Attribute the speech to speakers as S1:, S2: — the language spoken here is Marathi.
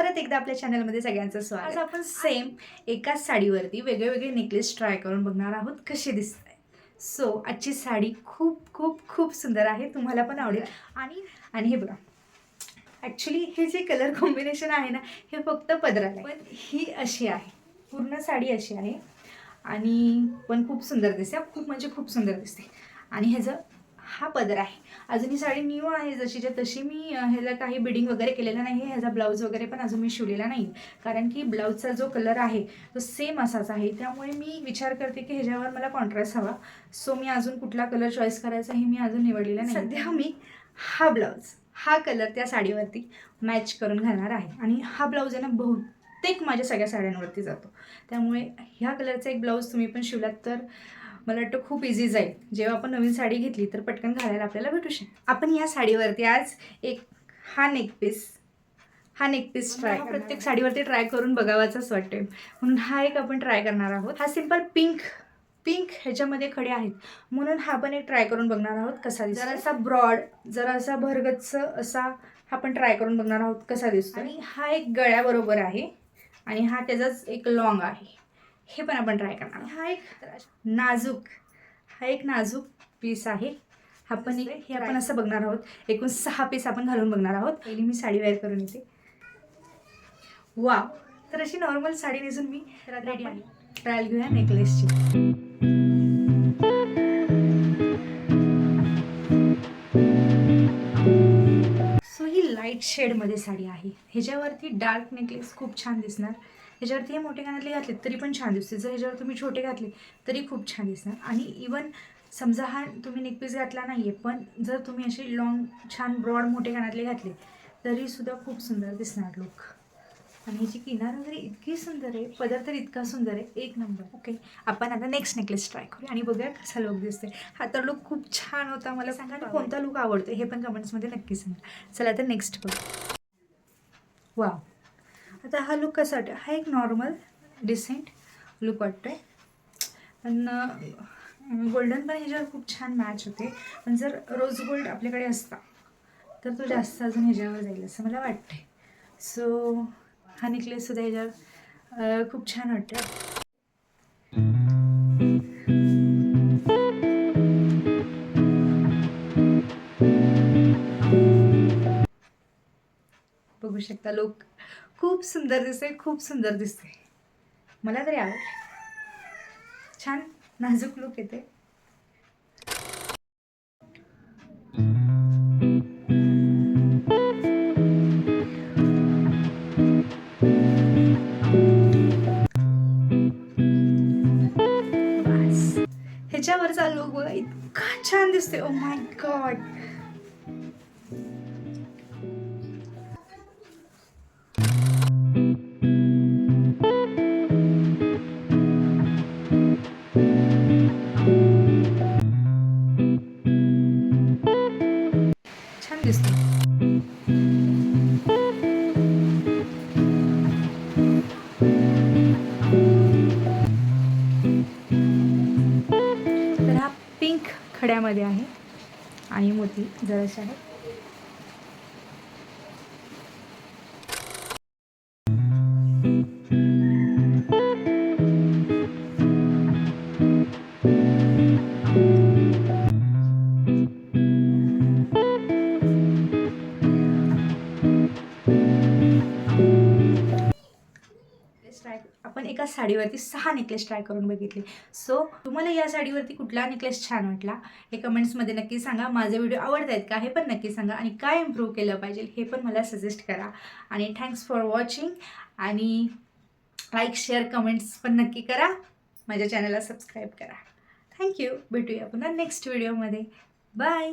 S1: परत एकदा आपल्या चॅनलमध्ये सगळ्यांचं स्वागत. आज आपण सेम एकाच साडीवरती वेगळे वेगळे नेकलेस ट्राय करून बघणार आहोत कसे दिसत आहे सो आजची साडी खूप खूप खूप सुंदर आहे. तुम्हाला पण आवडेल. आणि आणि हे बघा. ॲक्च्युली हे जे कलर कॉम्बिनेशन आहे ना हे फक्त पदराला आहे. पण ही अशी आहे. पूर्ण साडी अशी आहे. आणि पण खूप सुंदर दिसते. खूप म्हणजे खूप सुंदर दिसते. आणि ह्याचं हा पदर आहे. अजून ही साडी न्यू आहे. जशीच्या तशी मी ह्याला काही बिडिंग वगैरे केलेलं नाही आहे ह्याचा ब्लाऊज वगैरे पण अजून मी शिवलेला नाही. कारण की ब्लाऊजचा जो कलर आहे तो सेम असाच आहे. त्यामुळे मी विचार करते की ह्याच्यावर मला कॉन्ट्रास्ट हवा. सो मी अजून कुठला कलर चॉईस करायचा हे मी अजून निवडलेला नाही. सध्या मी हा ब्लाऊज हा कलर त्या साडीवरती मॅच करून घालणार आहे. आणि हा ब्लाऊज आहे ना बहुतेक माझ्या सगळ्या साड्यांवरती जातो. त्यामुळे ह्या कलरचा एक ब्लाऊज तुम्ही पण शिवलात तर मला वाटतं खूप इझी जाईल. जेव्हा आपण नवीन साडी घेतली तर पटकन घालायला आपल्याला भेटू शकेल. आपण या साडीवरती आज एक हा नेक पीस हा नेक पीस ट्राय प्रत्येक साडीवरती ट्राय करून बघावाचाच वाटतोय. म्हणून हा एक आपण ट्राय करणार आहोत. हा सिंपल पिंक पिंक ह्याच्यामध्ये खडे आहेत. म्हणून हा पण एक ट्राय करून बघणार आहोत कसा दिसतो जरासा ब्रॉड जरासा भरगच्च असा हा पण ट्राय करून बघणार आहोत कसा दिसतो आणि हा एक गळ्याबरोबर आहे. आणि हा त्याचाच एक लॉंग आहे. हे पण आपण ट्राय करणार. हा एक नाजूक. हा एक नाजूक पीस आहे. हा पण एक हे आपण असं बघणार आहोत. एकूण सहा पीस आपण घालून बघणार आहोत. पहिली मी साडी वेअर करून येते. वा तर अशी नॉर्मल साडी नेसून मी रेडी आहे. ट्रायल घेऊया नेकलेसची सो ही लाइट शेडमध्ये साडी आहे. ह्याच्यावरती डार्क नेकलेस खूप छान दिसणार. ह्याच्यावरती हे मोठे कानातले घातले तरी पण छान दिसते जर ह्याच्यावर तुम्ही छोटे घातले तरी खूप छान दिसणार. आणि इवन समजा हा तुम्ही नेकपीस घातला नाही आहे पण जर तुम्ही असे लॉंग छान ब्रॉड मोठे कानातले घातले तरीसुद्धा खूप सुंदर दिसणार लुक आणि ह्याची किनार वगैरे इतकी सुंदर आहे पदर तर इतका सुंदर आहे. एक नंबर ओके आपण आता नेक्स्ट नेकलेस ट्राय करूया. आणि बघूया कसा लुक दिसते हा तर लुक खूप छान होता. मला सांगा आणि कोणता लुक आवडतो हे पण कमेंट्समध्ये नक्की सांगा. चला तर नेक्स्ट बघू. वा आता हा लुक कसा वाटतो हा एक नॉर्मल डिसेंट लुक वाटतो आहे पण गोल्डन पण ह्याच्यावर खूप छान मॅच होते. पण जर रोज गोल्ड आपल्याकडे असता तर तो जास्त अजून ह्याच्यावर जाईल असं मला वाटते सो हा नेकलेससुद्धा ह्याच्यावर खूप छान वाटतं बघू शकता लोक खूप सुंदर दिसते खूप सुंदर दिसते. मला तरी आवड छान नाजूक लुक येते. ह्याच्यावरचा लुक बघा इतका छान दिसते. ओ माय गॉड खड्यामध्ये आहे. आणि मोती जराशे आहे आपण एका साडीवरती सहा नेकलेस ट्राय करून बघितले. सो तुम्हाला या साडीवरती कुठला नेकलेस छान वाटला? हे कमेंट्समध्ये नक्की सांगा. माझे व्हिडिओ आवडत आहेत का? हे पण नक्की सांगा. आणि काय इम्प्रूव्ह केलं पाहिजे हे पण मला सजेस्ट करा. आणि थँक्स फॉर वॉचिंग आणि लाईक शेअर कमेंट्स पण नक्की करा. माझ्या चॅनलला सबस्क्राईब करा. थँक्यू भेटूया पुन्हा नेक्स्ट व्हिडिओमध्ये बाय